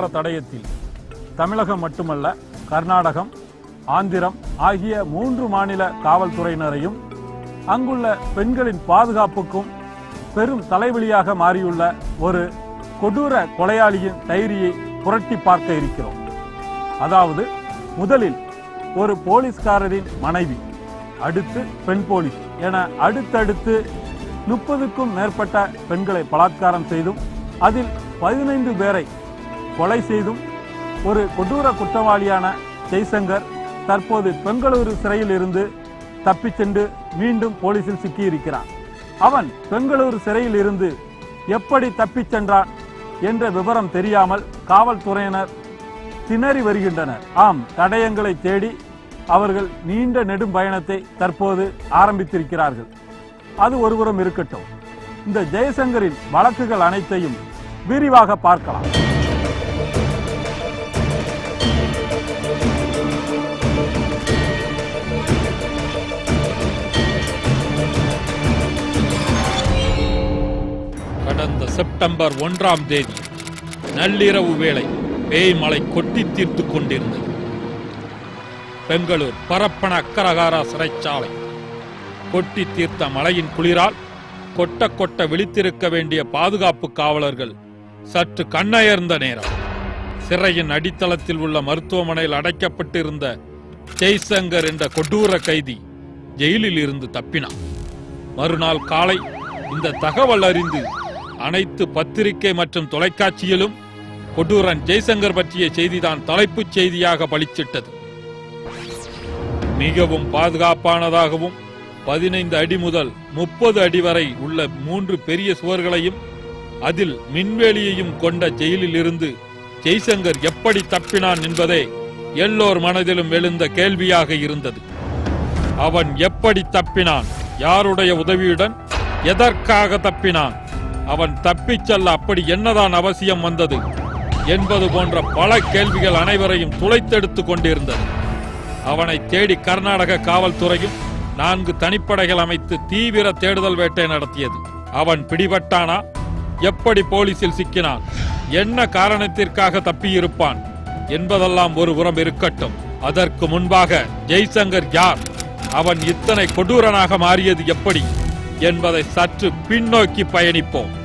இந்த தடயத்தில் தமிழகம் மட்டுமல்ல கர்நாடகம் ஆந்திரம் ஆகிய மூன்று மாநில காவல்துறையினரையும் அங்குள்ள பெண்களின் பாதுகாப்புக்கும் பெரும் தலைவலியாக மாறியுள்ள ஒரு கொடூர கொலையாளியின் டைரியை புரட்டி பார்க்க இருக்கிறோம். அதாவது முதலில் ஒரு போலீஸ்காரரின் மனைவி அடுத்து பெண் போலீஸ் என அடுத்தடுத்து முப்பதுக்கும் மேற்பட்ட பெண்களை பலாத்காரம் செய்தும் அதில் பதினைந்து பேரை கொலை செய்தும் ஒரு கொடூர குற்றவாளியான ஜெய்சங்கர் தற்போது பெங்களூரு சிறையில் இருந்து தப்பிச் சென்று மீண்டும் போலீசில் சிக்கியிருக்கிறான் அவன் பெங்களூரு சிறையில் இருந்து எப்படி தப்பிச் சென்றான் என்ற விவரம் தெரியாமல் காவல்துறையினர் திணறி வருகின்றனர். ஆம் தடயங்களை தேடி அவர்கள் நீண்ட நெடும் பயணத்தை தற்போது ஆரம்பித்திருக்கிறார்கள். அது ஒருபுறம் இருக்கட்டும். இந்த ஜெயசங்கரின் வழக்குகள் அனைத்தையும் விரிவாக பார்க்கலாம். செப்டம்பர் ஒன்றாம் தேதி நள்ளிரவு வேளை பேய்மலை கொட்டி தீர்த்து கொண்டிருந்தது. பெங்களூர் பரப்பன அக்கரகாரா சிறைச்சாலை. கொட்டி தீர்த்த மழையின் குளிரால் கொட்ட கொட்ட விழித்திருக்க வேண்டிய பாதுகாப்பு காவலர்கள் சற்று கண்ணயர்ந்த நேரம். சிறையின் அடித்தளத்தில் உள்ள மருத்துவமனையில் அடைக்கப்பட்டிருந்த ஜெய்சங்கர் என்ற கொடூர கைதி ஜெயிலில் இருந்து தப்பினான். மறுநாள் காலை இந்த தகவல் அறிந்து அனைத்து பத்திரிகை மற்றும் தொலைக்காட்சியிலும் கொடூரன் ஜெய்சங்கர் பற்றிய செய்திதான் தலைப்புச் செய்தியாக பளிச்சிட்டது. மிகவும் பாதுகாப்பானதாகவும் பதினைந்து அடி முதல் முப்பது அடி வரை உள்ள மூன்று பெரிய சுவர்களையும் அதில் மின்வேலியையும் கொண்ட ஜெயிலில் இருந்து ஜெய்சங்கர் எப்படி தப்பினான் என்பதே எல்லோர் மனதிலும் எழுந்த கேள்வியாக இருந்தது. அவன் எப்படி தப்பினான்? யாருடைய உதவியுடன் எதற்காக தப்பினான்? அவன் தப்பிச் செல்ல அப்படி என்னதான் அவசியம் வந்தது என்பது போன்ற பல கேள்விகள் அனைவரையும் துளைத்தெடுத்துக் கொண்டிருந்தது. அவனை தேடி கர்நாடக காவல்துறையும் நான்கு தனிப்படைகள் அமைத்து தீவிர தேடுதல் வேட்டை நடத்தியது. அவன் பிடிபட்டானா? எப்படி போலீசில் சிக்கினான்? என்ன காரணத்திற்காக தப்பியிருப்பான்? என்பதெல்லாம் ஒரு புறம் இருக்கட்டும். அதற்கு முன்பாக ஜெய்சங்கர் யார்? அவன் இத்தனை கொடூரனாக மாறியது எப்படி? என்பதை சற்று பின்னோக்கி பயணிப்போம்.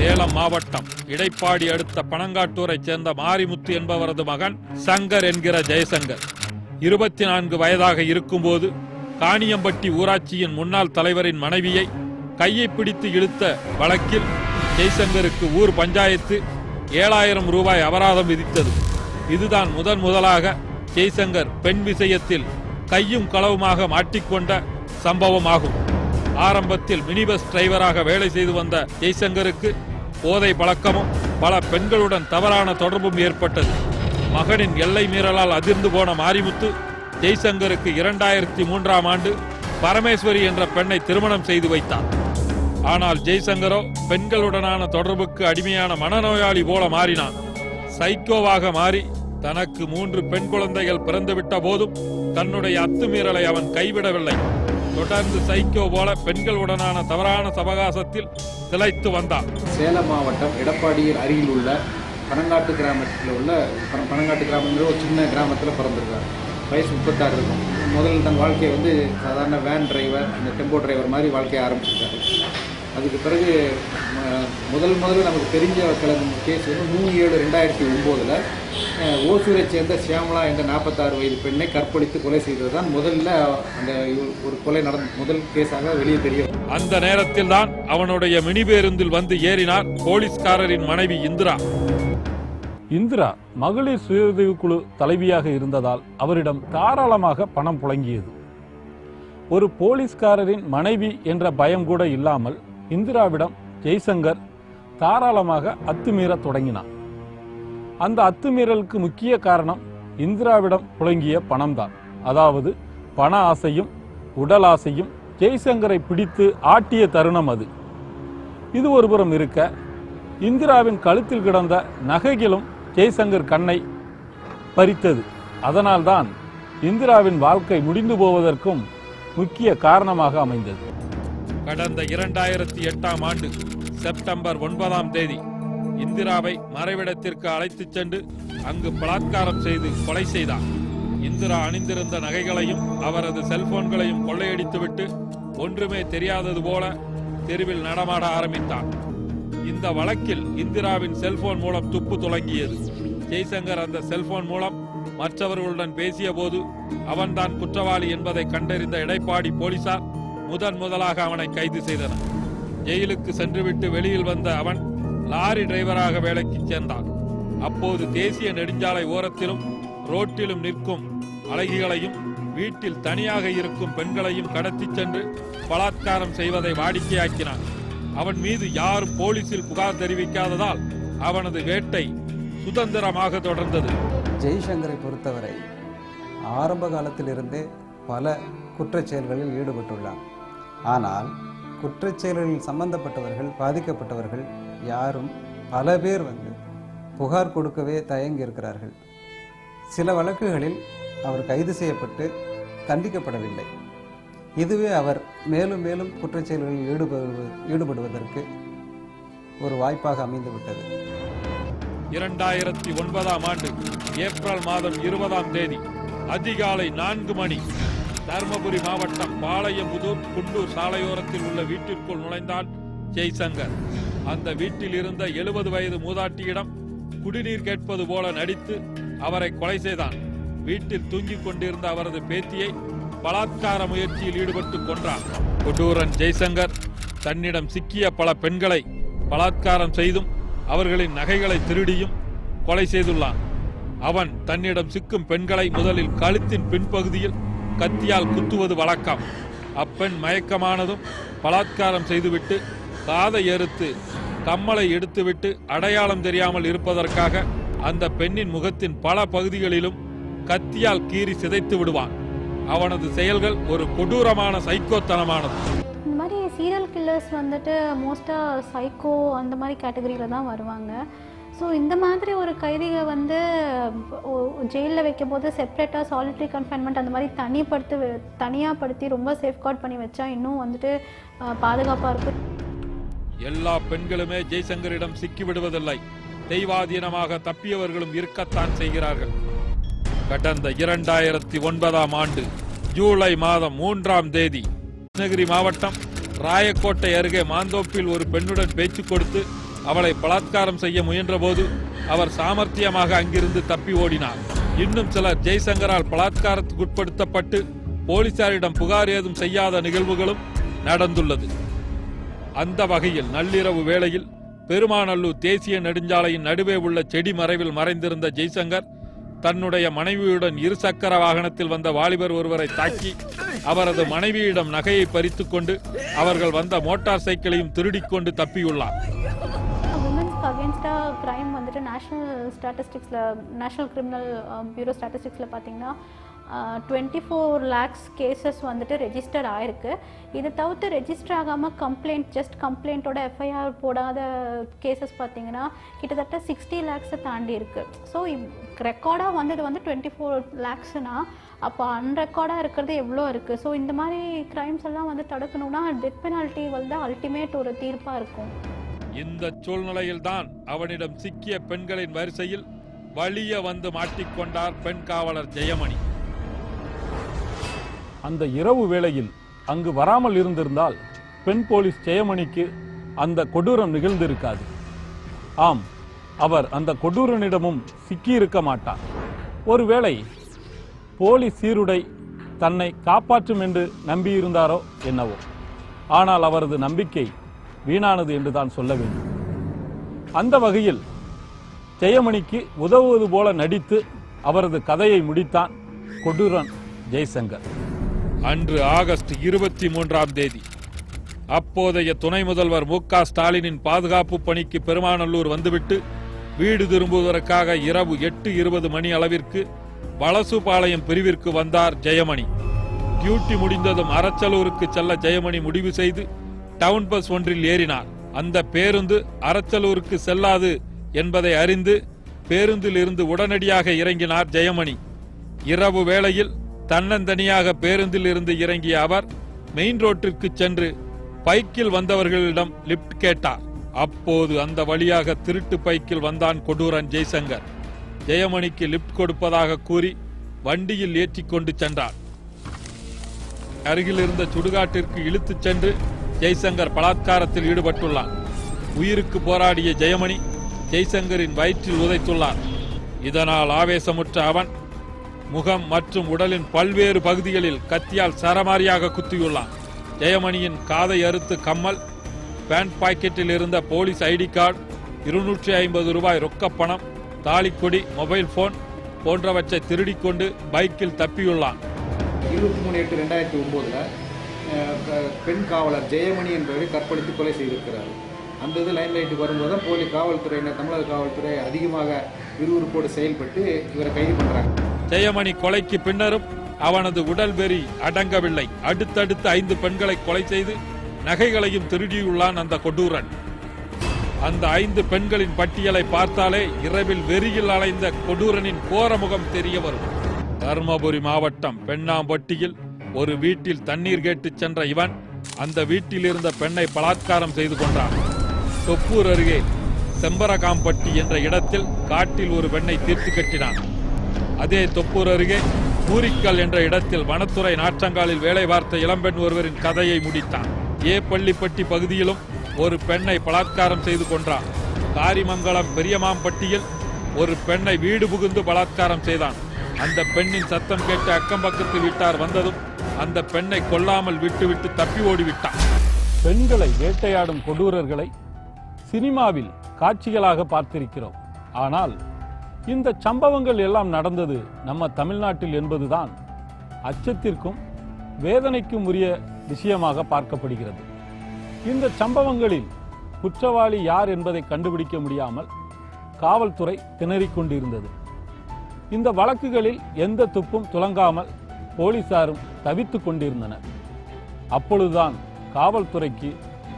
சேலம் மாவட்டம் இடைப்பாடி அடுத்த பனங்காட்டூரைச் சேர்ந்த மாரிமுத்து என்பவரது மகன் சங்கர் என்கிற ஜெயசங்கர். இருபத்தி நான்கு வயதாக இருக்கும்போது காணியம்பட்டி ஊராட்சியின் முன்னாள் தலைவரின் மனைவியை கையை பிடித்து இழுத்த வழக்கில் ஜெய்சங்கருக்கு ஊர் பஞ்சாயத்து ஏழாயிரம் ரூபாய் அபராதம் விதித்தது. இதுதான் முதன் முதலாக ஜெய்சங்கர் பெண் விஷயத்தில் கையும் களவுமாக மாட்டிக்கொண்ட சம்பவமாகும். ஆரம்பத்தில் மினி பஸ் டிரைவராக வேலை செய்து வந்த ஜெய்சங்கருக்கு போதை பழக்கமும் பல பெண்களுடன் தவறான தொடர்பும் ஏற்பட்டது. மகனின் எல்லை மீறலால் அதிர்ந்து போன மாரிமுத்து ஜெய்சங்கருக்கு இரண்டாயிரத்தி மூன்றாம் ஆண்டு பரமேஸ்வரி என்ற பெண்ணை திருமணம் செய்து வைத்தார். ஆனால் ஜெய்சங்கரோ பெண்களுடனான தொடர்புக்கு அடிமையான மனநோயாளி போல மாறினான் சைக்கோவாக மாறி தனக்கு மூன்று பெண் குழந்தைகள் பிறந்துவிட்ட போதும் தன்னுடைய அத்துமீறலை அவன் கைவிடவில்லை. தொடர்ந்து சைக்கோ போல பெண்களுடனான தவறான சவகாசத்தில் திளைத்து வந்தார். சேலம் மாவட்டம் எடப்பாடியில் அருகில் உள்ள பனங்காட்டு கிராமத்தில் உள்ள பனங்காட்டு கிராமங்கிற ஒரு சின்ன கிராமத்தில் பிறந்திருக்கார். வயசு முப்பத்தாறு இருக்கும். முதல்ல தன் வாழ்க்கையை வந்து சாதாரண வேன் டிரைவர் அந்த டெம்போ டிரைவர் மாதிரி வாழ்க்கையை ஆரம்பிச்சிருக்காரு. அதுக்கு பிறகு முதல் முதல்ல நமக்கு தெரிஞ்ச கிளம்பும் கேஸ் வந்து மூணு ஏழு ரெண்டாயிரத்தி ஒம்போதில் ஓசூரை சேர்ந்த சியாமலா என்ற நாற்பத்தாறு வயது பெண்ணை கற்பழித்து கொலை செய்தது தான் முதல்ல அந்த ஒரு கொலை நடந்த முதல் கேஸாக வெளியே தெரிய வந்தது. அந்த நேரத்தில் தான் அவனுடைய மினி பேருந்தில் வந்து ஏறினார் போலீஸ்காரரின் மனைவி இந்திரா இந்திரா மகளிர் சுயஉதவி குழு தலைவியாக இருந்ததால் அவரிடம் தாராளமாக பணம் புழங்கியது ஒரு போலீஸ்காரரின் மனைவி என்ற பயம் கூட இல்லாமல் இந்திராவிடம் ஜெய்சங்கர் தாராளமாக அத்துமீறத் தொடங்கினான் அந்த அத்துமீறலுக்கு முக்கிய காரணம் இந்திராவிடம் புழங்கிய பணம்தான். அதாவது பண ஆசையும் உடல் ஆசையும் ஜெய்சங்கரை பிடித்து ஆட்டிய தருணம் அது. இது ஒருபுறம் இருக்க இந்திராவின் கழுத்தில் கிடந்த நகைகளும் ஜெய்சங்கர் கண்ணை பறித்தது. அதனால்தான் இந்திராவின் வாழ்க்கை முடிந்து போவதற்கும் முக்கிய காரணமாக அமைந்தது. கடந்த இரண்டாயிரத்தி எட்டாம் ஆண்டு செப்டம்பர் ஒன்பதாம் தேதி இந்திராவை மறைவிடத்திற்கு அழைத்துச் சென்று அங்கு பலாத்காரம் செய்து கொலை செய்தார். இந்திரா அணிந்திருந்த நகைகளையும் அவரது செல்போன்களையும் கொள்ளையடித்துவிட்டு ஒன்றுமே தெரியாதது போல தெருவில் நடமாட ஆரம்பித்தார். இந்த வழக்கில் இந்திராவின் செல்போன் மூலம் துப்பு துலங்கியது. ஜெய்சங்கர் அந்த செல்போன் மூலம் மற்றவர்களுடன் பேசிய போது அவன்தான் குற்றவாளி என்பதை கண்டறிந்த எடைப்பாடி போலீசார் முதன் முதலாக அவனை கைது செய்தனர் ஜெயிலுக்கு சென்றுவிட்டு வெளியில் வந்த அவன் லாரி டிரைவராக வேலைக்கு சேர்ந்தான். அப்போது தேசிய நெடுஞ்சாலை ஓரத்திலும் ரோட்டிலும் நிற்கும் அழகிகளையும் வீட்டில் தனியாக இருக்கும் பெண்களையும் கடத்திச் சென்று பலாத்காரம் செய்வதை வாடிக்கையாக்கினான். அவன் மீது யாரும் போலீசில் புகார் தெரிவிக்காததால் அவனது வேட்டை சுதந்திரமாக தொடர்ந்தது. ஜெய்சங்கரை பொறுத்தவரை ஆரம்ப காலத்திலிருந்தே பல குற்றச் செயல்களில் ஈடுபட்டுள்ளார் ஆனால் குற்றச்செயல்களில் சம்பந்தப்பட்டவர்கள் பாதிக்கப்பட்டவர்கள் யாரும் பல பேர் வந்து புகார் கொடுக்கவே தயங்கி இருக்கிறார்கள் சில வழக்குகளில் அவர் கைது செய்யப்பட்டு தண்டிக்கப்படவில்லை. இதுவே அவர் மேலும் மேலும் குற்றச்செயல்களில் ஈடுபடு ஈடுபடுவதற்கு ஒரு வாய்ப்பாக அமைந்துவிட்டது. இரண்டாயிரத்தி ஒன்பதாம் ஆண்டு ஏப்ரல் மாதம் இருபதாம் தேதி அதிகாலை நான்கு மணி தருமபுரி மாவட்டம் பாளையம்புதூர் குண்டூர் சாலையோரத்தில் உள்ள வீட்டிற்குள் நுழைந்தான் ஜெய்சங்கர் அந்த வீட்டில் இருந்த எழுபது வயது மூதாட்டியிடம் குடிநீர் கேட்பது போல நடித்து அவரை கொலை செய்தான். வீட்டில் தூங்கிக் கொண்டிருந்த அவரது பேத்தியை பலாத்கார முயற்சியில் ஈடுபட்டு கொன்றான். கொடூரன் ஜெய்சங்கர் தன்னிடம் சிக்கிய பல பெண்களை பலாத்காரம் செய்தும் அவர்களின் நகைகளை திருடியும் கொலை செய்துள்ளான். அவன் தன்னிடம் சிக்கும் பெண்களை முதலில் கழுத்தின் பின்பகுதியில் கத்தியால் குத்துவது வழக்கம். அப்பெண் மயக்கமானதும் பலாத்காரம் செய்துவிட்டு காதை எறுத்து கம்மலை எடுத்துவிட்டு அடையாளம் தெரியாமல் இருப்பதற்காக அந்த பெண்ணின் முகத்தின் பல பகுதிகளிலும் கத்தியால் கீறி சிதைத்து விடுவான். அவனது செயல்கள் ஒரு கொடூரமான சைக்கோத்தனமானது. இந்த மாதிரி சீரியல் கில்லர்ஸ் வந்துட்டு மோஸ்ட்டாக சைக்கோ அந்த மாதிரி கேட்டகரியில் தான் வருவாங்க. ஸோ இந்த மாதிரி ஒரு கைதியை வந்து ஜெயிலில் வைக்கும்போது செப்பரேட்டாக சாலிட்டரி கன்ஃபைன்மெண்ட் அந்த மாதிரி தனிப்படுத்தி தனியாக படுத்தி ரொம்ப சேஃப்கார்ட் பண்ணி வச்சா இன்னும் வந்துட்டு பாதுகாப்பாக இருக்கும். எல்லா பெண்களுமே ஜெய்சங்கரிடம் சிக்கிவிடுவதில்லை தெய்வாதீனமாக தப்பியவர்களும் இருக்கத்தான் செய்கிறார்கள். கடந்த இரண்டாயிரத்தி ஒன்பதாம் ஆண்டு ஜூலை மாதம் மூன்றாம் தேதி கிருஷ்ணகிரி மாவட்டம் ராயக்கோட்டை அருகே மாந்தோப்பில் ஒரு பெண்ணுடன் பேச்சு கொடுத்து அவளை பலாத்காரம் செய்ய முயன்றபோது அவர் சாமர்த்தியமாக அங்கிருந்து தப்பி ஓடினார். இன்னும் சிலர் ஜெய்சங்கரால் பலாத்காரத்துக்குட்படுத்தப்பட்டு போலீசாரிடம் புகார் ஏதும் செய்யாத நிகழ்வுகளும் நடந்துள்ளது. அந்த வகையில் நள்ளிரவு வேளையில் பெருமாநல்லூர் தேசிய நெடுஞ்சாலையின் நடுவே உள்ள செடி மறைவில் மறைந்திருந்த ஜெய்சங்கர் தன்னுடைய மனைவியுடன் இருசக்கர வாகனத்தில் வந்த வாலிபர் ஒருவரை தாக்கி அவரது மனைவியிடம் நகையை பறித்துக்கொண்டு அவர்கள் வந்த மோட்டார் சைக்கிளையும் திருடிக்கொண்டு தப்பியுள்ளார். நேஷ்னல் ஸ்டாட்டிஸ்டிக்ஸில் நேஷ்னல் கிரிமினல் பியூரோ ஸ்டாட்டிஸ்டிக்ஸில் பார்த்தீங்கன்னா டுவெண்ட்டி ஃபோர் லேக்ஸ் கேசஸ் வந்துட்டு ரெஜிஸ்டர் ஆயிருக்கு. இது தவிர்த்து ரெஜிஸ்டர் ஆகாமல் கம்ப்ளைண்ட் ஜஸ்ட் கம்ப்ளைண்ட்டோட எஃப்ஐஆர் போடாத கேசஸ் பார்த்தீங்கன்னா கிட்டத்தட்ட சிக்ஸ்டி லேக்ஸை தாண்டி இருக்குது ஸோ ரெக்கார்டாக வந்தது வந்து டுவெண்ட்டி ஃபோர் லேக்ஸ்னா அப்போ அன்ரெக்கார்டாக இருக்கிறது எவ்வளோ இருக்குது ஸோ இந்த மாதிரி க்ரைம்ஸ் எல்லாம் வந்து தடுக்கணும்னா டெத் பெனால்ட்டி வந்து அல்டிமேட் ஒரு தீர்ப்பாக இருக்கும். இந்த சூழ்நிலையில்தான் அவனிடம் சிக்கிய பெண்களின் வரிசையில் வழிய வந்து மாட்டிக்கொண்டார் பெண் காவலர் ஜெயமணி. அந்த இரவு வேளையில் அங்கு வராமல் இருந்திருந்தால் பெண் போலீஸ் ஜெயமணிக்கு அந்த கொடூரம் நிகழ்ந்திருக்காது. ஆம் அவர் அந்த கொடூரனிடமும் சிக்கியிருக்க மாட்டார். ஒருவேளை போலீஸ் சீருடை தன்னை காப்பாற்றும் என்று நம்பியிருந்தாரோ என்னவோ. ஆனால் அவரது நம்பிக்கை வீணானது என்று தான் சொல்ல வேண்டும். அந்த வகையில் ஜெயமணிக்கு உதவுவது போல நடித்து அவரது கதையை முடித்தான் கொடூரன் ஜெய்சங்கர். அன்று ஆகஸ்ட் இருபத்தி மூன்றாம் தேதி அப்போதைய துணை முதல்வர் மு க ஸ்டாலினின் பாதுகாப்பு பணிக்கு பெருமாநல்லூர் வந்துவிட்டு வீடு திரும்புவதற்காக இரவு எட்டு இருபது மணி அளவிற்கு வலசுபாளையம் பிரிவிற்கு வந்தார் ஜெயமணி. டியூட்டி முடிந்ததும் அரச்சலூருக்கு செல்ல ஜெயமணி முடிவு செய்து டவுன் பஸ் ஒன்றில் ஏறினார். அந்த பேருந்து அரச்சலூருக்கு செல்லாது என்பதை அறிந்து பேருந்தில் இருந்து உடனடியாக இறங்கினார் ஜெயமணி. இரவு வேளையில் தன்னந்தனியாக பேருந்தில் இருந்து இறங்கிய அவர் மெயின் ரோட்டிற்கு சென்று பைக்கில் வந்தவர்களிடம் லிப்ட் கேட்டார். அப்போது அந்த வழியாக திருட்டு பைக்கில் வந்தான் கொடூரன் ஜெய்சங்கர். ஜெயமணிக்கு லிப்ட் கொடுப்பதாக கூறி வண்டியில் ஏற்றி கொண்டு சென்றார். அருகில் இருந்த சுடுகாட்டிற்கு இழுத்துச் சென்று ஜெய்சங்கர் பலாத்காரத்தில் ஈடுபட்டுள்ளான் உயிருக்கு போராடிய ஜெயமணி ஜெய்சங்கரின் வயிற்றில் உதைத்துள்ளார். இதனால் ஆவேசமுற்ற அவன் முகம் மற்றும் உடலின் பல்வேறு பகுதிகளில் கத்தியால் சரமாரியாக குத்தியுள்ளான். ஜெயமணியின் காதை அறுத்து கம்மல் பேண்ட் பாக்கெட்டில் இருந்த போலீஸ் ஐடி கார்டு இருநூற்றி ஐம்பது ரூபாய் ரொக்கப்பணம் தாலிக்கொடி மொபைல் போன் போன்றவற்றை திருடிக்கொண்டு பைக்கில் தப்பியுள்ளான். இருபத்தி மூணு எட்டு ரெண்டாயிரத்தி ஒம்போதில் பெண் காவலர் ஜெயமணி என்பவரை கற்பழித்து கொலை செய்திருக்கிறார். அந்த இது லைன் லைட்டுக்கு வரும்போது தான் போலி காவல்துறையினர் தமிழக காவல்துறை அதிகமாக விறுவிறுப்போடு செயல்பட்டு இவரை கைது பண்ணுறாங்க ஜெயமணி கொலைக்கு பின்னரும் அவனது உடல் வெறி அடங்கவில்லை. அடுத்தடுத்து ஐந்து பெண்களை கொலை செய்து நகைகளையும் திருடியுள்ளான் அந்த கொடூரன். அந்த ஐந்து பெண்களின் பட்டியலை பார்த்தாலே இரவில் வெறியில் அலைந்த கொடூரனின் கோரமுகம் தெரிய வரும். தர்மபுரி மாவட்டம் பெண்ணாம்பட்டியில் ஒரு வீட்டில் தண்ணீர் கேட்டுச் சென்ற இவன் அந்த வீட்டில் இருந்த பெண்ணை பலாத்காரம் செய்து கொண்டான் தொப்பூர் அருகே செம்பரகாம்பட்டி என்ற இடத்தில் காட்டில் ஒரு பெண்ணை தீர்த்து கட்டினான். அதே தொப்பூர் அருகே பூரிக்கல் என்ற இடத்தில் வனத்துறை நாற்றங்காலில் வேலை பார்த்த இளம்பெண் ஒருவரின் கதையை முடித்தான். ஏ பள்ளிப்பட்டி பகுதியிலும் ஒரு பெண்ணை பலாத்காரம் செய்து கொன்றான். காரிமங்கலம் பெரியமாம்பட்டியில் ஒரு பெண்ணை வீடு புகுந்து பலாத்காரம் செய்தான். அந்த பெண்ணின் சத்தம் கேட்டு அக்கம்பக்கத்து வீட்டார் வந்ததும் அந்த பெண்ணை கொல்லாமல் விட்டுவிட்டு தப்பி ஓடிவிட்டான். பெண்களை வேட்டையாடும் கொடூரர்களை சினிமாவில் காட்சிகளாக பார்த்திருக்கிறோம். ஆனால் இந்த சம்பவங்கள் எல்லாம் நடந்தது நம்ம தமிழ்நாட்டில் என்பதுதான் அச்சத்திற்கும் வேதனைக்கும் உரிய விஷயமாக பார்க்கப்படுகிறது. இந்த சம்பவங்களில் குற்றவாளி யார் என்பதை கண்டுபிடிக்க முடியாமல் காவல்துறை திணறிக் கொண்டிருந்தது. இந்த வழக்குகளில் எந்த துப்பும் துலங்காமல் போலீசாரும் தவித்து கொண்டிருந்தனர். அப்பொழுதுதான் காவல்துறைக்கு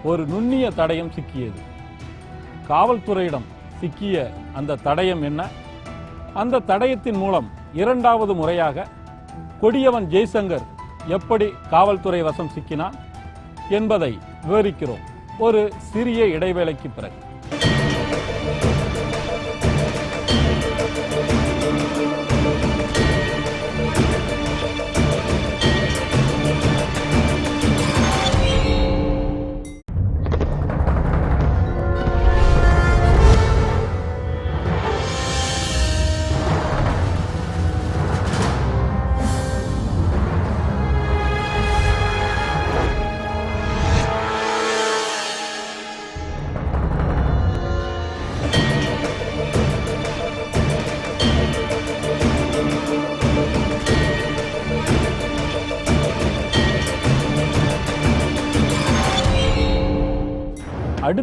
ஒரு நுண்ணிய தடயம் சிக்கியது. காவல்துறையிடம் சிக்கிய அந்த தடயம் என்ன? அந்த தடயத்தின் மூலம் இரண்டாவது முறையாக கொடியவன் ஜெய்சங்கர் எப்படி காவல்துறை வசம் சிக்கினான் என்பதை விவரிக்கிறோம். ஒரு சிறிய இடைவேளைக்கு பிறகு.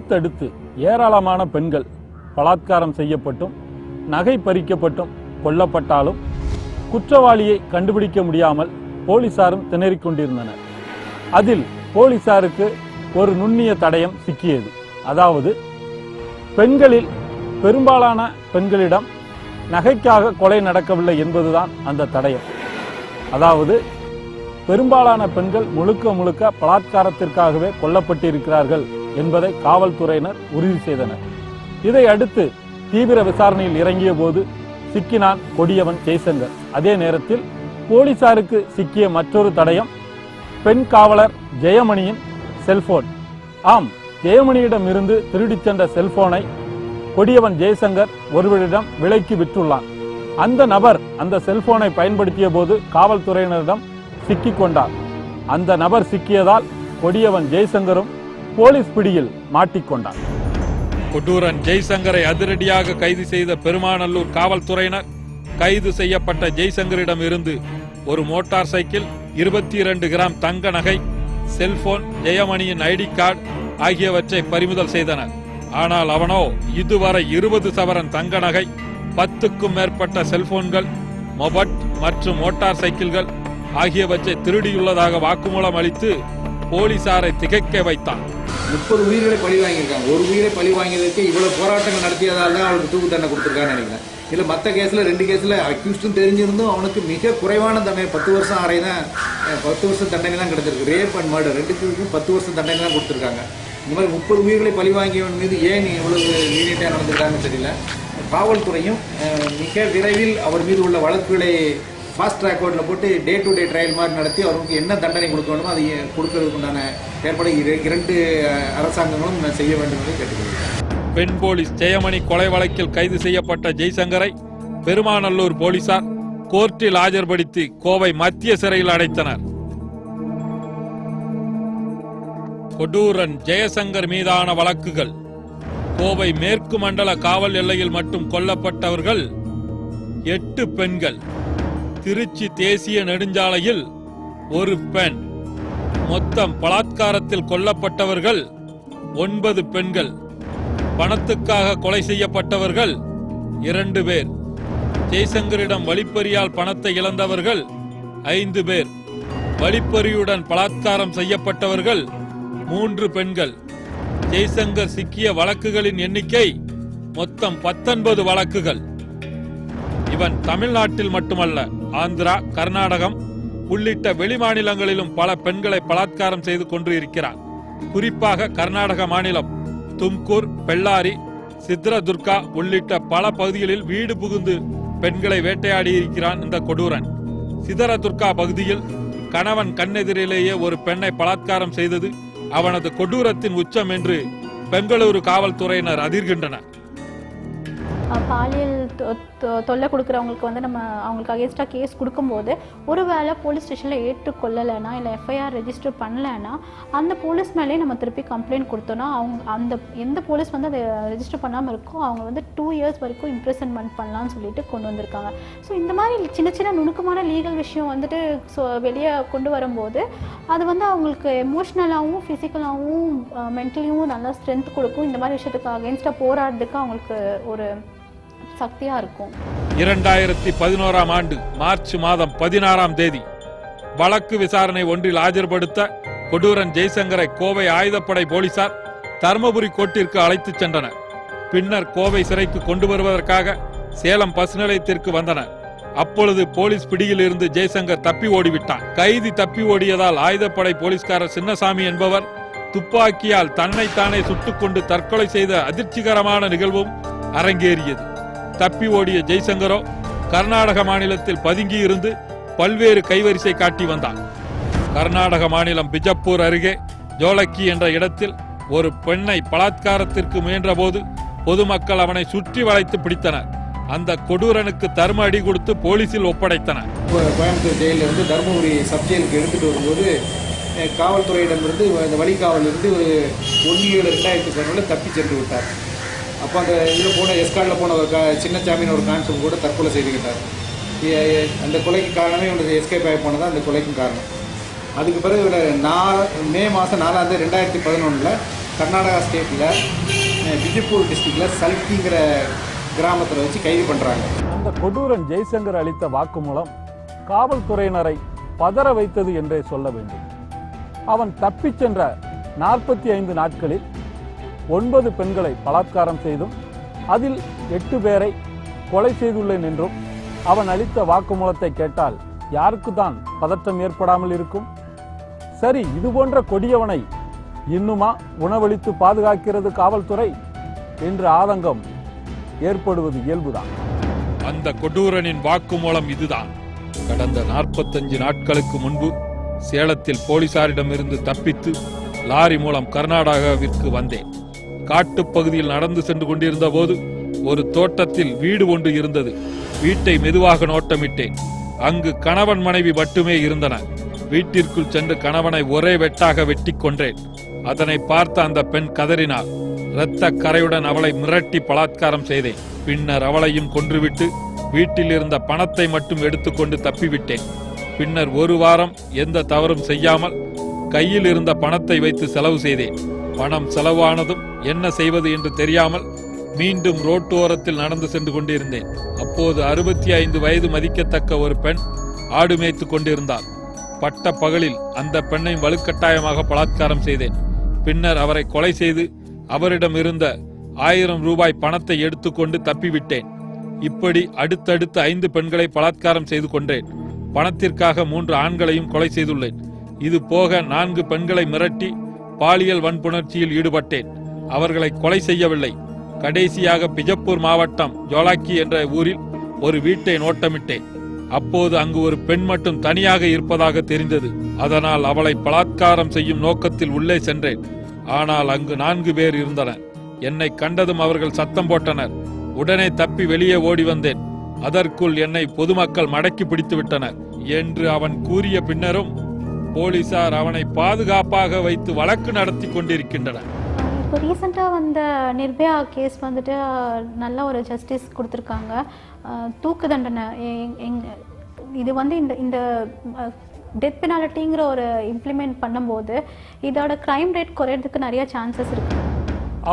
அடுத்தடுத்து ஏராளமான பெண்கள் பலாத்காரம் செய்யப்பட்டும் நகை பறிக்கப்பட்டும் கொல்லப்பட்டாலும் குற்றவாளியை கண்டுபிடிக்க முடியாமல் போலீசாரும் திணறிக் கொண்டிருந்தனர். அதில் போலீசாருக்கு ஒரு நுண்ணிய தடயம் சிக்கியது. அதாவது பெண்களில் பெரும்பாலான பெண்களிடம் நகைக்காக கொலை நடக்கவில்லை என்பதுதான் அந்த தடயம். அதாவது பெரும்பாலான பெண்கள் முழுக்க முழுக்க பலாத்காரத்திற்காகவே கொல்லப்பட்டிருக்கிறார்கள் என்பதை காவல்துறையினர் உறுதி செய்தனர். இதை அடுத்து தீவிர விசாரணையில் இறங்கிய போது சிக்கினான் கொடியவன் ஜெய்சங்கர். அதே நேரத்தில் போலீசாருக்கு சிக்கிய மற்றொரு தடயம் பெண் காவலர் ஜெயமணியின் செல்போன். ஆம் ஜெயமணியிடம் இருந்து திருடிச் சென்ற செல்போனை கொடியவன் ஜெய்சங்கர் ஒருவரிடம் விலைக்கு விற்றுள்ளான். அந்த நபர் அந்த செல்போனை பயன்படுத்திய போது காவல்துறையினரிடம் சிக்கிக் கொண்டார் அந்த நபர் சிக்கியதால் கொடியவன் ஜெய்சங்கரும் போலீஸ் பிடியில் மாட்டிக்கொண்டார். கொடூரன் ஜெய்சங்கரை அதிரடியாக கைது செய்த பெருமாநல்லூர் காவல்துறையினர் கைது செய்யப்பட்ட ஜெய்சங்கரிடம் இருந்து ஒரு மோட்டார் சைக்கிள் இருபத்தி இரண்டு கிராம் தங்க நகை செல்போன் ஜெயமணியின் ஐடி கார்டு ஆகியவற்றை பறிமுதல் செய்தனர். ஆனால் அவனோ இதுவரை இருபது சவரன் தங்க நகை பத்துக்கும் மேற்பட்ட செல்போன்கள் மொபட் மற்றும் மோட்டார் சைக்கிள்கள் ஆகியவற்றை திருடியுள்ளதாக வாக்குமூலம் அளித்து போலீசாரை திகைக்க வைத்தான் முப்பது உயிர்களை பழி வாங்கியிருக்காங்க. ஒரு உயிரை பழி வாங்கியதற்கு இவ்வளவு போராட்டங்கள் நடத்தியதால் தான் அவனுக்கு தூக்கு தண்டனை கொடுத்துருக்கான்னு நினைக்கிறேன். இல்லை மற்ற கேஸில் ரெண்டு கேஸில் அக்யூஸ்டும் தெரிஞ்சிருந்தும் அவனுக்கு மிக குறைவான தண்டனை பத்து வருஷம் ஆறை தான் பத்து வருஷம் தண்டனை தான் கிடைச்சிருக்கு ரேப் அண்ட் மர்டர் ரெண்டுத்துக்கும் பத்து வருஷம் தண்டனை தான் கொடுத்துருக்காங்க. இந்த மாதிரி முப்பது உயிர்களை பழி வாங்கியவன் மீது ஏன் இவ்வளவு லீனியட்டாக நடந்திருக்காங்கன்னு தெரியல. காவல்துறையும் மிக விரைவில் அவர் மீது உள்ள வழக்குகளை ஃபாஸ்ட் ட்ராக் கோர்ட்டில் போட்டு டே டு டே ட்ரையல் மாதிரி நடத்தி அவருக்கு என்ன தண்டனை கொடுக்க வேண்டுமோ அதை கொடுக்கறதுக்கு உண்டான ஏற்பாடு இரு- இரண்டு அரசாங்கங்களும் செய்ய வேண்டும் என்று கேட்டுக்கொள்கிறேன் பெண் போலீஸ் ஜெயமணி கொலை வழக்கில் கைது செய்யப்பட்ட ஜெய்சங்கரை பெருமாநல்லூர் போலீசார் கோர்ட்டில் ஆஜர்படுத்தி கோவை மத்திய சிறையில் அடைத்தனர். கொடூரன் ஜெயசங்கர் மீதான வழக்குகள். கோவை மேற்கு மண்டல காவல் எல்லையில் மட்டும் கொல்லப்பட்டவர்கள் எட்டு பெண்கள். திருச்சி தேசிய நெடுஞ்சாலையில் ஒரு பெண். மொத்தம் பலாத்காரத்தில் கொல்லப்பட்டவர்கள் ஒன்பது பெண்கள். பணத்துக்காக கொலை செய்யப்பட்டவர்கள் இரண்டு பேர். ஜெய்சங்கரிடம் வழிப்பறியால் பணத்தை இழந்தவர்கள் ஐந்து பேர். வழிப்பறியுடன் பலாத்காரம் செய்யப்பட்டவர்கள் மூன்று பெண்கள். ஜெய்சங்கர் சிக்கிய வழக்குகளின் எண்ணிக்கை மொத்தம் பத்தொன்பது வழக்குகள். இவன் தமிழ்நாட்டில் மட்டுமல்ல ஆந்திரா கர்நாடகம் உள்ளிட்ட வெளிமாநிலங்களிலும் பல பெண்களை பலாத்காரம் செய்து கொண்டு இருக்கிறான் குறிப்பாக கர்நாடக மாநிலம் தும்கூர் பெல்லாரி சித்ரதுர்கா உள்ளிட்ட பல பகுதிகளில் வீடு புகுந்து பெண்களை வேட்டையாடி இருக்கிறான் இந்த கொடூரன். சிதரதுர்கா பகுதியில் கணவன் கண்ணெதிரிலேயே ஒரு பெண்ணை பலாத்காரம் செய்தது அவனது கொடூரத்தின் உச்சம் என்று பெங்களூரு காவல்துறையினர் அதிர்கின்றனர். பாலியல் தொல்லை கொடுக்குறவங்களுக்கு வந்து நம்ம அவங்களுக்கு அகேன்ஸ்டாக கேஸ் கொடுக்கும்போது ஒருவேளை போலீஸ் ஸ்டேஷனில் ஏற்றுக்கொள்ளலைன்னா இல்லை எஃப்ஐஆர் ரெஜிஸ்டர் பண்ணலைன்னா அந்த போலீஸ் மேலேயே நம்ம திருப்பி கம்ப்ளைண்ட் கொடுத்தோன்னா அவங்க அந்த எந்த போலீஸ் வந்து அதை ரெஜிஸ்டர் பண்ணாமல் இருக்கோ அவங்க வந்து டூ இயர்ஸ் வரைக்கும் இம்ப்ரெசன்மெண்ட் பண்ணலாம்னு சொல்லிட்டு கொண்டு வந்திருக்காங்க. ஸோ இந்த மாதிரி சின்ன சின்ன நுணுக்கமான லீகல் விஷயம் வந்துட்டு ஸோ வெளியே கொண்டு வரும்போது அது வந்து அவங்களுக்கு எமோஷ்னலாகவும் ஃபிசிக்கலாகவும் மென்டலியும் நல்லா ஸ்ட்ரென்த் கொடுக்கும். இந்த மாதிரி விஷயத்துக்கு அகேன்ஸ்டாக போராடுறதுக்கு அவங்களுக்கு ஒரு சக்தியா இருக்கும். இரண்டாயிரத்தி பதினோராம் ஆண்டு மார்ச் மாதம் பதினாறாம் தேதி வழக்கு விசாரணை ஒன்றில் ஆஜர்படுத்த கொடூரன் ஜெய்சங்கரை கோவை ஆயுதப்படை போலீசார் தர்மபுரி கோட்டிற்கு அழைத்துச் சென்றனர். பின்னர் கோவை சிறைக்கு கொண்டு வருவதற்காக சேலம் பஸ் நிலையத்திற்கு வந்தனர். அப்பொழுது போலீஸ் பிடியில் இருந்து ஜெய்சங்கர் தப்பி ஓடிவிட்டான். கைதி தப்பி ஓடியதால் ஆயுதப்படை போலீஸ்காரர் சின்னசாமி என்பவர் துப்பாக்கியால் தன்னைத்தானே சுட்டுக்கொண்டு தற்கொலை செய்த அதிர்ச்சிகரமான நிகழ்வும் அரங்கேறியது. தப்பி ஓடிய ஜெய்சங்கரோ கர்நாடக மாநிலத்தில் பதுங்கி இருந்து பல்வேறு கைவரிசை காட்டி வந்தார். கர்நாடக மாநிலம் பிஜப்பூர் அருகே ஜோலக்கி என்ற இடத்தில் ஒரு பெண்ணை பலாத்காரத்திற்கு முயன்றபோது பொதுமக்கள் அவனை சுற்றி வளைத்து பிடித்தனர். அந்த கொடூரனுக்கு தர்ம அடி கொடுத்து போலீசில் ஒப்படைத்தனர். கோயம்புத்தூர் ஜெயிலில் இருந்து தருமபுரி சப் ஜெயிலுக்கு வரும்போது காவல்துறையிடமிருந்து இந்த வழிகாவலிருந்து ஒன்றியோட ஒன்று ரெண்டாயிரத்தி தப்பி சென்று விட்டார். அப்போ அந்த இதில் போன எஸ்கார்டில் போன ஒரு கா சாமியின் ஒரு கான்ஸ்டபிள் கூட தற்கொலை செய்துக்கிட்டார். அந்த கொலைக்கு காரணமே இவனுக்கு எஸ்கேப் ஆகி போனதான் அந்த கொலைக்கும் காரணம். அதுக்கு பிறகு இவர் நாலு மே மாதம் நாலாவது ரெண்டாயிரத்தி பதினொன்றில் கர்நாடகா ஸ்டேட்டில் விஜயப்பூர் டிஸ்ட்ரிக்டில் சல்கிங்கிற கிராமத்தில் வச்சு கைது பண்ணுறாங்க அந்த கொடூரன் ஜெய்சங்கர் அளித்த வாக்குமூலம் காவல்துறையினரை பதற வைத்தது என்றே சொல்ல வேண்டும். அவன் தப்பிச் சென்ற நாற்பத்தி ஐந்து நாட்களில் ஒன்பது பெண்களை பலாத்காரம் செய்தும் அதில் எட்டு பேரை கொலை செய்துள்ளேன் என்றும் அவன் அளித்த வாக்குமூலத்தை கேட்டால் யாருக்கு தான் பதற்றம் ஏற்படாமல் இருக்கும்? சரி இது போன்ற கொடியவனை இன்னுமா உணவளித்து பாதுகாக்கிறது காவல்துறை? என்று ஆதங்கம் ஏற்படுவது இயல்புதான். அந்த கொடூரனின் வாக்குமூலம் இதுதான். கடந்த 45 நாட்களுக்கு முன்பு சேலத்தில் போலீசாரிடமிருந்து தப்பித்து லாரி மூலம் கர்நாடகாவிற்கு வந்தேன். காட்டுப் பகுதியில் நடந்து சென்று கொண்டிருந்த போது ஒரு தோட்டத்தில் வீடு ஒன்று இருந்தது. வீட்டை மெதுவாக நோட்டமிட்டேன். அங்கு கணவன் மனைவி மட்டுமே இருந்தன. வீட்டிற்குள் சென்று கணவனை ஒரே வெட்டாக வெட்டி கொன்றேன். அதனை பார்த்த அந்த பெண் கதறினாள். இரத்த கரையுடன் அவளை மிரட்டி பலாத்காரம் செய்தேன். பின்னர் அவளையும் கொன்றுவிட்டு வீட்டில் இருந்த பணத்தை மட்டும் எடுத்துக்கொண்டு தப்பிவிட்டேன். பின்னர் ஒரு வாரம் எந்த தவறும் செய்யாமல் கையில் இருந்த பணத்தை வைத்து செலவு செய்தேன். பணம் செலவானதும் என்ன செய்வது என்று தெரியாமல் மீண்டும் ரோட்டோரத்தில் நடந்து சென்று கொண்டிருந்தேன். அப்போது அறுபத்தி ஐந்து வயது மதிக்கத்தக்க ஒரு பெண் ஆடு மேய்த்து கொண்டிருந்தார். பட்ட பகலில் அந்த பெண்ணை வலுக்கட்டாயமாக பலாத்காரம் செய்தேன். பின்னர் அவரை கொலை செய்து அவரிடம் இருந்த ஆயிரம் ரூபாய் பணத்தை எடுத்துக்கொண்டு தப்பிவிட்டேன். இப்படி அடுத்தடுத்து ஐந்து பெண்களை பலாத்காரம் செய்து கொண்டேன் பணத்திற்காக மூன்று ஆண்களையும் கொலை செய்துள்ளேன். இது போக நான்கு பெண்களை மிரட்டி பாலியல் வன்புணர்ச்சியில் ஈடுபட்டேன். அவர்களை கொலை செய்யவில்லை. கடைசியாக பிஜப்பூர் மாவட்டம் ஜோலாக்கி என்ற ஊரில் ஒரு வீட்டை நோட்டமிட்டேன். அப்போது அங்கு ஒரு பெண் மட்டும் தனியாக இருப்பதாக தெரிந்தது. அதனால் அவளை பலாத்காரம் செய்யும் நோக்கத்தில் உள்ளே சென்றேன். ஆனால் அங்கு நான்கு பேர் இருந்தனர். என்னை கண்டதும் அவர்கள் சத்தம் போட்டனர். உடனே தப்பி வெளியே ஓடி வந்தேன். அதற்குள் என்னை பொதுமக்கள் மடக்கி பிடித்து விட்டனர். என்று அவன் கூறிய பின்னரும் போலீசார் அவனை பாதுகாப்பாக வைத்து வழக்கு நடத்தி கொண்டிருக்கின்றனர். இப்போ ரீசெண்டாக வந்த நிர்பயா கேஸ் வந்துட்டு நல்ல ஒரு ஜஸ்டிஸ் கொடுத்துருக்காங்க. தூக்கு தண்டனை இது வந்து இந்த இந்த டெத் பெனாலிட்டிங்கிற ஒரு இம்ப்ளிமெண்ட் பண்ணும்போது இதோட க்ரைம் ரேட் குறையிறதுக்கு நிறைய சான்சஸ் இருக்குது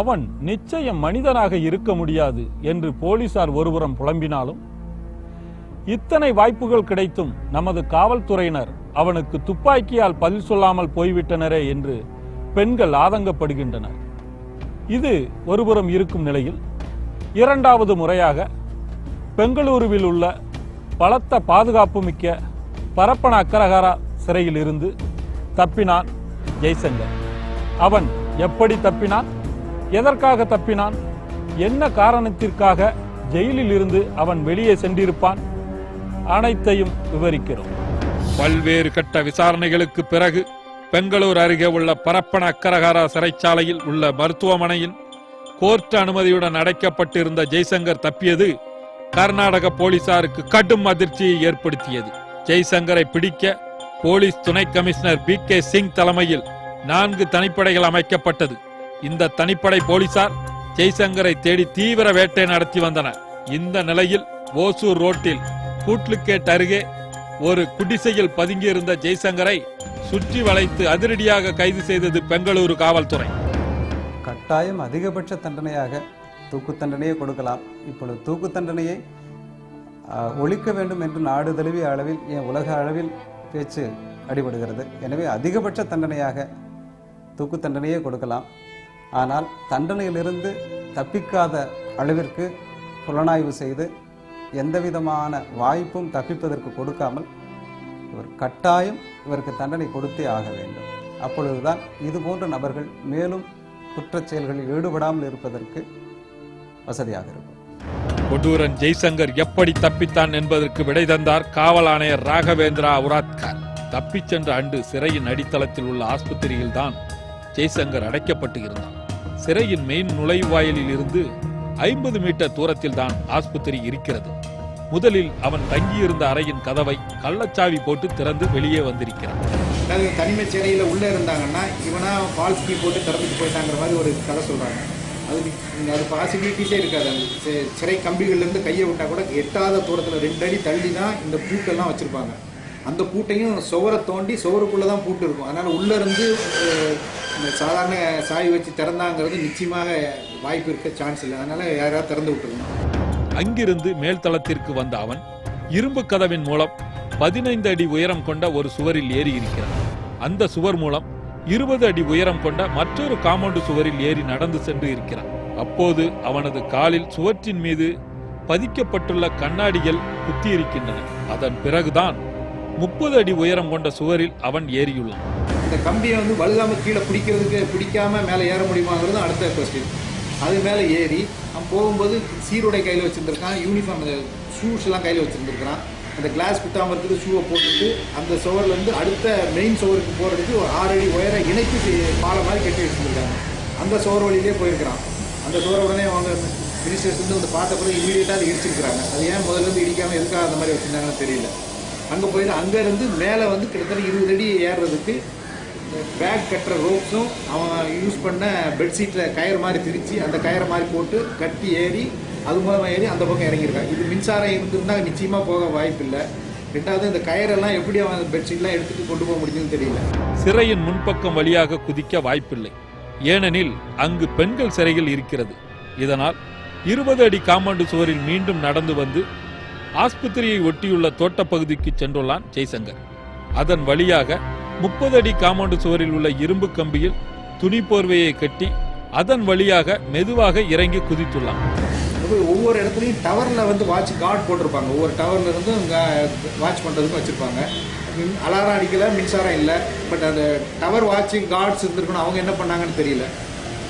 அவன் நிச்சயம் மனிதனாக இருக்க முடியாது என்று போலீசார் ஒருபுறம் புலம்பினாலும் இத்தனை வாய்ப்புகள் கிடைத்தும் நமது காவல்துறையினர் அவனுக்கு துப்பாக்கியால் பதில் சொல்லாமல் போய்விட்டனரே என்று பெண்கள் ஆதங்கப்படுகின்றனர். இது ஒருபுறம் இருக்கும் நிலையில் இரண்டாவது முறையாக பெங்களூருவில் உள்ள பலத்த பாதுகாப்பு மிக்க பரப்பன அக்கரகாரா சிறையில் இருந்து தப்பினான் ஜெய்சங்கர். அவன் எப்படி தப்பினான்? எதற்காக தப்பினான்? என்ன காரணத்திற்காக ஜெயிலில் இருந்து அவன் வெளியே சென்றிருப்பான்? அனைத்தையும் விவரிக்கிறோம். பல்வேறு கட்ட விசாரணைகளுக்கு பிறகு பெங்களூர் அருகே உள்ள பரப்பன அக்கரகாரா சிறைச்சாலையில் உள்ள மருத்துவமனையில் கோர்ட் அனுமதியுடன் அடைக்கப்பட்டிருந்த ஜெய்சங்கர் தப்பியது கர்நாடக போலீசாருக்கு கடும் அதிர்ச்சியை ஏற்படுத்தியது. ஜெய்சங்கரை பிடிக்க போலீஸ் துணை கமிஷனர் பி கே சிங் தலைமையில் நான்கு தனிப்படைகள் அமைக்கப்பட்டது. இந்த தனிப்படை போலீசார் ஜெய்சங்கரை தேடி தீவிர வேட்டை நடத்தி வந்தனர். இந்த நிலையில் ஓசூர் ரோட்டில் கூட்லுக்கேட் அருகே ஒரு குடிசையில் பதுங்கியிருந்த ஜெய்சங்கரை சுற்றி வளைத்து அதிரடியாக கைது செய்தது பெங்களூரு காவல்துறை. கட்டாயம் அதிகபட்ச தண்டனையாக தூக்கு தண்டனையை கொடுக்கலாம். இப்பொழுது தூக்கு தண்டனையை ஒழிக்க வேண்டும் என்று நாடு தழுவிய அளவில் ஏன் உலக அளவில் பேச்சு அடிபடுகிறது. எனவே அதிகபட்ச தண்டனையாக தூக்கு தண்டனையே கொடுக்கலாம். ஆனால் தண்டனையிலிருந்து தப்பிக்காத அளவிற்கு புலனாய்வு செய்து எந்தவிதமான வாய்ப்பும் தப்பிப்பதற்கு கொடுக்காமல் இவர் கட்டாயம் இவருக்கு தண்டனை கொடுத்தே ஆக வேண்டும். அப்பொழுதுதான் இது போன்ற நபர்கள் மேலும் குற்றச் செயல்களில் ஈடுபடாமல் இருப்பதற்கு வசதியாக இருக்கும். கொடூரன் ஜெய்சங்கர் எப்படி தப்பித்தான் என்பதற்கு விடை தந்தார் காவல் ஆணையர் ராகவேந்திரா உராத்கர். தப்பிச் சென்ற அன்று சிறையின் அடித்தளத்தில் உள்ள ஆஸ்பத்திரியில் தான் ஜெய்சங்கர் அடைக்கப்பட்டு இருந்தார். சிறையின் மெயின் நுழைவாயிலில் இருந்து ஐம்பது மீட்டர் தூரத்தில் தான் ஆஸ்பத்திரி இருக்கிறது. முதலில் அவன் தங்கியிருந்த அறையின் கதவை கள்ளச்சாவி போட்டு திறந்து வெளியே வந்திருக்கிறான். அதாவது தனிமை சிறையில் உள்ளே இருந்தாங்கன்னா இவனா ஃபால்ஸ் கீ போட்டு திறந்துட்டு போயிட்டாங்கிற மாதிரி ஒரு கதை சொல்கிறாங்க அது அது பாசிபிலிட்டிஸே இருக்காது. அந்த சிறை கம்பிகள்லேருந்து கையை விட்டால் கூட எட்டாத தூரத்தில் ரெண்டு அடி தள்ளி தான் இந்த பூக்கள்லாம் வச்சுருப்பாங்க. அந்த பூட்டையும் சுவரை தோண்டி சுவருக்குள்ளே தான் பூட்டு இருக்கும். அதனால் உள்ளேருந்து இந்த சாதாரண சாய் வச்சு திறந்தாங்கிறது நிச்சயமாக வாய்ப்பு இருக்க சான்ஸ் இல்லை. அதனால் யாராவது திறந்து விட்டுருக்கணும் அங்கிருந்து மேல்தளத்திற்கு வந்த அவன் இரும்பு கதவின் மூலம் பதினைந்து அடி உயரம் கொண்ட ஒரு சுவரில் ஏறி இருக்கிறான் அந்த சுவர் மூலம் இருபது அடி உயரம் கொண்ட மற்றொரு காம்பவுண்டு சுவரில் ஏறி நடந்து சென்று இருக்கிறான். அப்போது அவனது காலில் சுவற்றின் மீது பதிக்கப்பட்டுள்ள கண்ணாடிகள் குத்தியிருக்கின்றன. அதன் பிறகுதான் முப்பது அடி உயரம் கொண்ட சுவரில் அவன் ஏறியுள்ளான். இந்த கம்பியை வந்து வலுகாம கீழே பிடிக்கிறதுக்கு பிடிக்காம மேலே ஏற முடியுமாங்கிறது அடுத்த கொஸ்டின் அது மேலே ஏறி அவன் போகும்போது சீருடை கையில் வச்சுருந்துருக்கான் யூனிஃபார்ம் ஷூஸ் எல்லாம் கையில் வச்சுருந்துருக்கான் அந்த கிளாஸ் குத்தாம இருக்கிறது ஷூவை போட்டுட்டு அந்த சுவர்லேருந்து அடுத்த மெயின் சுவருக்கு போகிறதுக்கு ஒரு ஆறு அடி உயர இணைப்பு பாலை பாலம் மாதிரி கட்டி வச்சுருந்துருக்காங்க. அந்த சுவர் வழியிலே போயிருக்கிறான். அந்த சுவர் உடனே அவங்க மினிஸ்டர்ஸ் வந்து வந்து பார்த்த பிறகு இமீடியட்டாக அதை இடிச்சிருக்கிறாங்க. அது ஏன் முதல்ல இருந்து இடிக்காமல் எதுக்காக அந்த மாதிரி வச்சுருந்தாங்கன்னு தெரியல. அங்கே போயிடும் அங்கேருந்து மேலே வந்து கிட்டத்தட்ட இருபது அடி ஏறுறதுக்கு பேக் கட்டுற ரோப்ஸும் அவன் யூஸ் பண்ண பெட்ஷீட்டில் கயிறு மாதிரி திரித்து அந்த கயிறை மாதிரி போட்டு கட்டி ஏறி அது மூலமாக ஏறி அந்த பக்கம் இறங்கியிருக்கான். இது மின்சாரம் இருந்திருந்தால் நிச்சயமாக போக வாய்ப்பு இல்லை ரெண்டாவது இந்த கயிறெல்லாம் எப்படி அவன் பெட்ஷீட்லாம் எடுத்துகிட்டு கொண்டு போக முடியுதுன்னு தெரியல. சிறையின் முன்பக்கம் வழியாக குதிக்க வாய்ப்பில்லை. ஏனெனில் அங்கு பெண்கள் சிறையில் இருக்கிறது. இதனால் இருபது அடி காம்பவுண்டு சுவரில் மீண்டும் நடந்து வந்து ஆஸ்பத்திரியை ஒட்டியுள்ள தோட்டப்பகுதிக்கு சென்றுள்ளான் ஜெய்சங்கர். அதன் வழியாக முப்பது அடி காம்பவுண்டு சுவரில் உள்ள இரும்பு கம்பியில் துணி போர்வையை கட்டி அதன் வழியாக மெதுவாக இறங்கி குதித்துள்ளான். அது ஒவ்வொரு இடத்துலையும் டவரில் வந்து வாட்ச் கார்டு போட்டிருப்பாங்க. ஒவ்வொரு டவர்ல இருந்தும் வாட்ச் பண்ணுறதுக்கும் வச்சுருப்பாங்க. அலாரம் அடிக்கல மின்சாரம் இல்லை. பட் அந்த டவர் வாட்சிங் கார்ட்ஸ் இருந்திருக்கணும். அவங்க என்ன பண்ணாங்கன்னு தெரியல.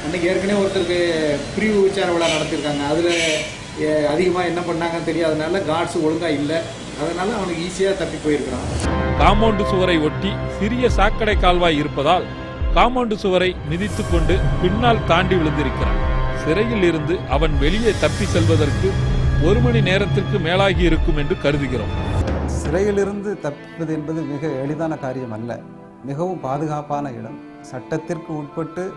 அன்னைக்கு ஏற்கனவே ஒருத்தருக்கு பிரிவு விசார விழா நடத்திருக்காங்க அதில் அதிகமாக என்ன பண்ணாங்கன்னு தெரியாதனால கார்ட்ஸ் ஒழுங்காக இல்லை. அதனால அவனுக்கு ஈஸியாக தப்பி போயிருக்கிறான். காம்பவுண்டு சுவரை ஒட்டி சிறிய சாக்கடை கால்வாய் இருப்பதால் காம்பவுண்டு சுவரை மிதித்துக் கொண்டு பின்னால் தாண்டி விழுந்திருக்கிறான். சிறையில் இருந்து அவன் வெளியே தப்பி செல்வதற்கு ஒரு மணி நேரத்திற்கு மேலாகி இருக்கும் என்று கருதுகிறோம். சிறையிலிருந்து தப்பிப்பது என்பது மிக எளிதான காரியம் அல்ல. மிகவும் பாதுகாப்பான இடம். சட்டத்திற்கு உட்பட்டு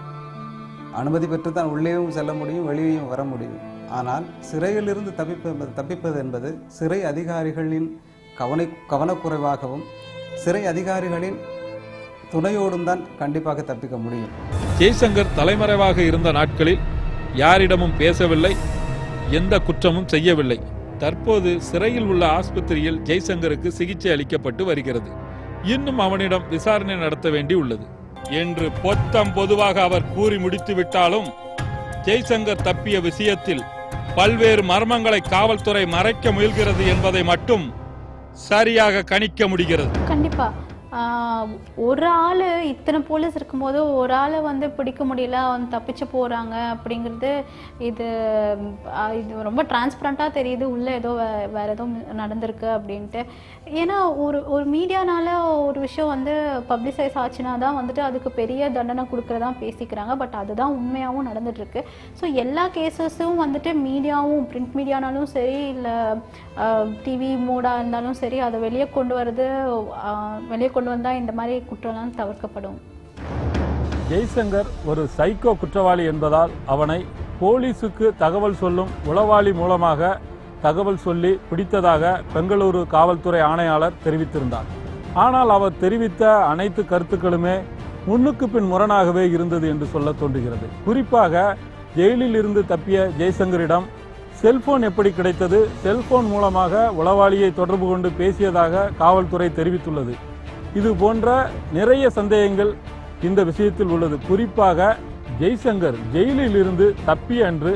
அனுமதி பெற்று தான் உள்ளேயும் செல்ல முடியும் வெளியேயும் வர முடியும். ஆனால் சிறையிலிருந்து தப்பிப்பது தப்பிப்பது என்பது சிறை அதிகாரிகளின் கவனை கவனக்குறைவாகவும் சிறை அதிகாரிகளின் துணையோடும் தான் கண்டிப்பாக தப்பிக்க முடியும். ஜெய்சங்கர் தலைமறைவாக இருந்த நாட்களில் யாரிடமும் பேசவில்லை எந்த குற்றமும் செய்யவில்லை. தற்போது சிறையில் உள்ள ஆஸ்பத்திரியில் ஜெய்சங்கருக்கு சிகிச்சை அளிக்கப்பட்டு வருகிறது. இன்னும் அவனிடம் விசாரணை நடத்த வேண்டி உள்ளது. என்று பொத்தம் பொதுவாக அவர் கூறி முடித்து விட்டாலும் ஜெய்சங்கர் தப்பிய விஷயத்தில் பல்வேறு மர்மங்களை காவல்துறை மறைக்க முயல்கிறது என்பதை மட்டும் சரியாக கணிக்க முடிகிறது. கண்டிப்பாக ஒரு ஆள் இத்தனை போலீஸ் இருக்கும்போது ஒரு ஆளை வந்து பிடிக்க முடியல அவன் தப்பிச்சு போகிறாங்க அப்படிங்கிறது இது இது ரொம்ப டிரான்ஸ்பரண்ட்டாக தெரியுது. உள்ளே ஏதோ வே வேறு ஏதோ நடந்திருக்கு அப்படின்ட்டு. ஏன்னா ஒரு ஒரு மீடியானால ஒரு விஷயம் வந்து பப்ளிசைஸ் ஆச்சுன்னா தான் வந்துட்டு அதுக்கு பெரிய தண்டனை கொடுக்குறதா பேசிக்கிறாங்க. பட் அதுதான் உண்மையாகவும் நடந்துகிட்ருக்கு ஸோ எல்லா கேசஸும் வந்துட்டு மீடியாவும் பிரிண்ட் மீடியானாலும் சரி இல்லை டிவி மூடாக இருந்தாலும் சரி அதை வெளியே கொண்டு வரது வெளியே கொண்டு வந்தால் இந்த மாதிரி குற்றம்லாம் தவிர்க்கப்படும். ஜெய்சங்கர் ஒரு சைக்கோ குற்றவாளி என்பதால் அவனை போலீசுக்கு தகவல் சொல்லும் உளவாளி மூலமாக தகவல் சொல்லி பிடித்ததாக பெங்களூரு காவல்துறை ஆணையாளர் தெரிவித்திருந்தார். ஆனால் அவர் தெரிவித்த அனைத்து கருத்துக்களுமே முன்னுக்கு பின் முரணாகவே இருந்தது என்று சொல்ல தோன்றுகிறது. குறிப்பாக ஜெயிலில் இருந்து தப்பிய ஜெய்சங்கரிடம் செல்போன் எப்படி கிடைத்தது? செல்போன் மூலமாக உளவாளியை தொடர்பு கொண்டு பேசியதாக காவல்துறை தெரிவித்துள்ளது. இது போன்ற நிறைய சந்தேகங்கள் இந்த விஷயத்தில் உள்ளது. குறிப்பாக ஜெய்சங்கர் ஜெயிலில் இருந்து தப்பிய அன்று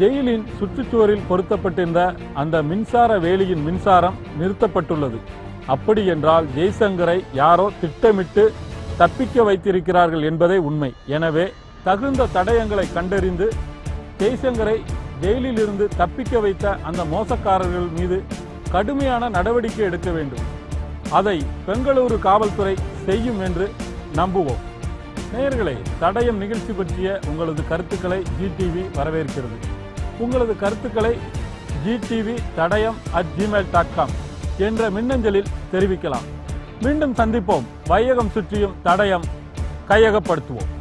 ஜெயிலின் சுற்றுச்சுவரில் பொருத்தப்பட்டிருந்த அந்த மின்சார வேலியின் மின்சாரம் நிறுத்தப்பட்டுள்ளது. அப்படி என்றால் ஜெய்சங்கரை யாரோ திட்டமிட்டு தப்பிக்க வைத்திருக்கிறார்கள் என்பதே உண்மை. எனவே தகுந்த தடயங்களை கண்டறிந்து ஜெய்சங்கரை ஜெயிலில் இருந்து தப்பிக்க வைத்த அந்த மோசக்காரர்கள் மீது கடுமையான நடவடிக்கை எடுக்க வேண்டும். அதை பெங்களூரு காவல்துறை செய்யும் என்று நம்புவோம். நேயர்களே தடயம் நிகழ்ச்சி பற்றிய உங்களது கருத்துக்களை ஜிடிவி வரவேற்கிறது. உங்களது கருத்துக்களை GTV Thadayam at Gmail dot com என்ற மின்னஞ்சலில் தெரிவிக்கலாம். மீண்டும் சந்திப்போம். வையகம் சுற்றியும் தடயம் கையகப்படுத்துவோம்.